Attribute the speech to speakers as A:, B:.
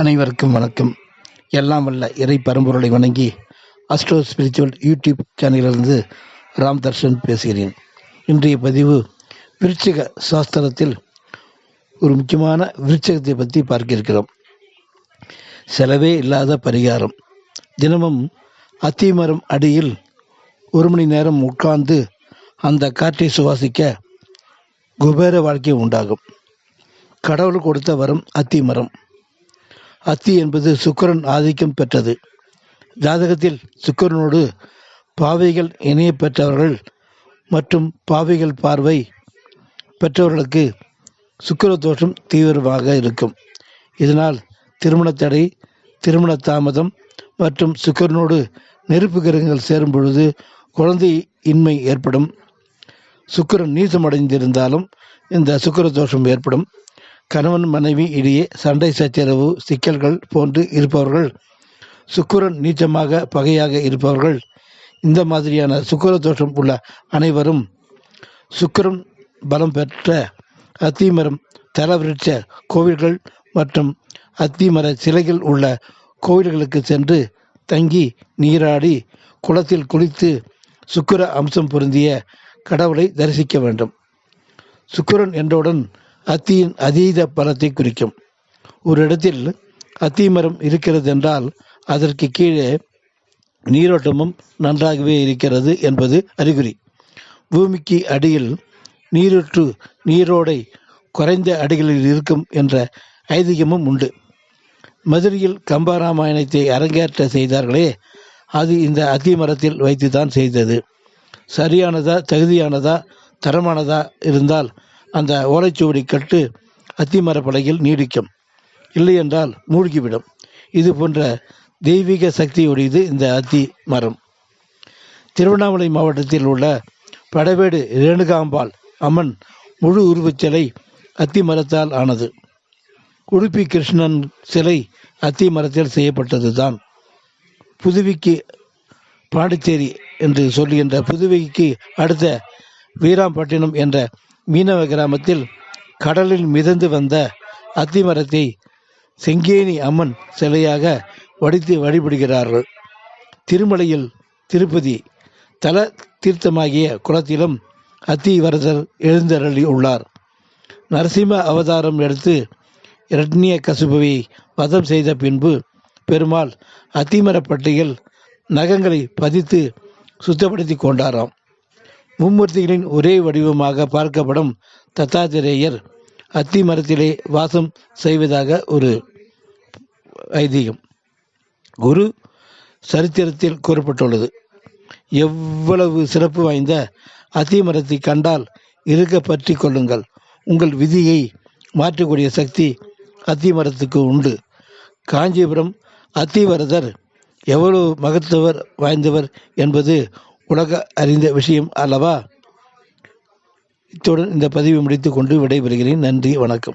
A: அனைவருக்கும் வணக்கம். எல்லாம் வல்ல இறை பரம்பொருளை வணங்கி அஸ்ட்ரோ ஸ்பிரிச்சுவல் யூடியூப் சேனலிலிருந்து ராம் தர்ஷன் பேசுகிறேன். இன்றைய பதிவு விருச்சிக சாஸ்திரத்தில் ஒரு முக்கியமான விருச்சகத்தை பற்றி பார்க்க இருக்கிறோம் செலவே இல்லாத பரிகாரம். தினமும் அத்திமரம் அடியில் ஒரு மணி நேரம் உட்கார்ந்து அந்த காற்றை சுவாசிக்க குபேர வாழ்க்கை உண்டாகும். கடவுள் கொடுத்த வரும் அத்தி மரம். அத்தி என்பது சுக்கரன் ஆதிக்கம் பெற்றது. ஜாதகத்தில் சுக்கரனோடு பாவைகள் இணைய பெற்றவர்கள் மற்றும் பாவைகள் பார்வை பெற்றவர்களுக்கு சுக்கர தோஷம் தீவிரமாக இருக்கும். இதனால் திருமண தடை திருமண தாமதம் மற்றும் சுக்கரனோடு நெருப்பு கிரகங்கள் சேரும் பொழுது குழந்தை இன்மை ஏற்படும். சுக்கிரன் நீசமடைந்திருந்தாலும் இந்த சுக்கிர தோஷம் ஏற்படும். கணவன் மனைவி இடையே சண்டை சச்சரவு சிக்கல்கள் போன்று இருப்பவர்கள் சுக்குரன் நீச்சமாக பகையாக இருப்பவர்கள். இந்த மாதிரியான சுக்கர தோஷம் உள்ள அனைவரும் சுக்கிரன் பலம் பெற்ற அத்திமரம் தலவிருட்ச கோவில்கள் மற்றும் அத்திமர சிலைகள் உள்ள கோவில்களுக்கு சென்று தங்கி நீராடி குளத்தில் குளித்து சுக்கிர அம்சம் பொருந்திய கடவுளை தரிசிக்க வேண்டும். சுக்கரன் என்றவுடன் அத்தியின் அதீத பலத்தை குறிக்கும். ஒரு இடத்தில் அத்தி மரம் இருக்கிறது என்றால் அதற்கு கீழே நீரோட்டமும் நன்றாகவே இருக்கிறது என்பது அறிகுறி. பூமிக்கு அடியில் நீரூற்று நீரோடை குறைந்த அடிகளில் இருக்கும் என்ற ஐதீகமும் உண்டு. மதுரையில் கம்பராமாயணத்தை அரங்கேற்ற செய்தார்களே அது இந்த அத்தி மரத்தில் வைத்து தான் செய்தது. சரியானதா தகுதியானதா தரமானதா இருந்தால் அந்த ஓலைச்சுவடி கட்டு அத்திமரப்பலகையில் நீடிக்கும். இல்லை என்றால் மூழ்கிவிடும். இது போன்ற தெய்வீக சக்தியுடையது இந்த அத்தி மரம் திருவண்ணாமலை மாவட்டத்தில் உள்ள படவேடு ரேணுகாம்பாள் அம்மன் முழு உருவச் சிலை அத்தி மரத்தால் ஆனது. உடுப்பி கிருஷ்ணன் சிலை அத்தி மரத்தில் செய்யப்பட்டது தான் புதுவிக்கு பாண்டிச்சேரி என்று சொல்லுகின்ற புதுவைக்கு அடுத்த வீராம்பட்டினம் என்ற மீனவ கிராமத்தில் கடலில் மிதந்து வந்த அத்திமரத்தை செங்கேணி அம்மன் சிலையாக வடித்து வழிபடுகிறார்கள். திருமலையில் திருப்பதி தல தீர்த்தமாகிய குளத்திலும் அத்திவரதர் எழுந்தருளி உள்ளார் நரசிம்ம அவதாரம் எடுத்து இரட்னிய கசுபுவை வதம் செய்த பின்பு பெருமாள் அத்திமரப்பட்டியில் நகங்களை பதித்து சுத்தப்படுத்தி கொண்டாராம். மும்மூர்த்திகளின் ஒரே வடிவமாக பார்க்கப்படும் தத்தாத்திரேயர் அத்தி மரத்திலே வாசம் செய்வதாக ஒரு ஐதீகம். குரு சரித்திரத்தில் கூறப்பட்டுள்ளது. எவ்வளவு சிறப்பு வாய்ந்த அத்தி மரத்தை கண்டால் இருக்க பற்றி கொள்ளுங்கள். உங்கள் விதியை மாற்றக்கூடிய சக்தி அத்தி மரத்துக்கு உண்டு. காஞ்சிபுரம் அத்திவரதர் எவ்வளவு மகத்துவர் வாய்ந்தவர் என்பது உலக அறிந்த விஷயம் அல்லவா? இத்துடன் இந்த பதிவை முடித்துக்கொண்டு விடைபெறுகிறேன். நன்றி வணக்கம்.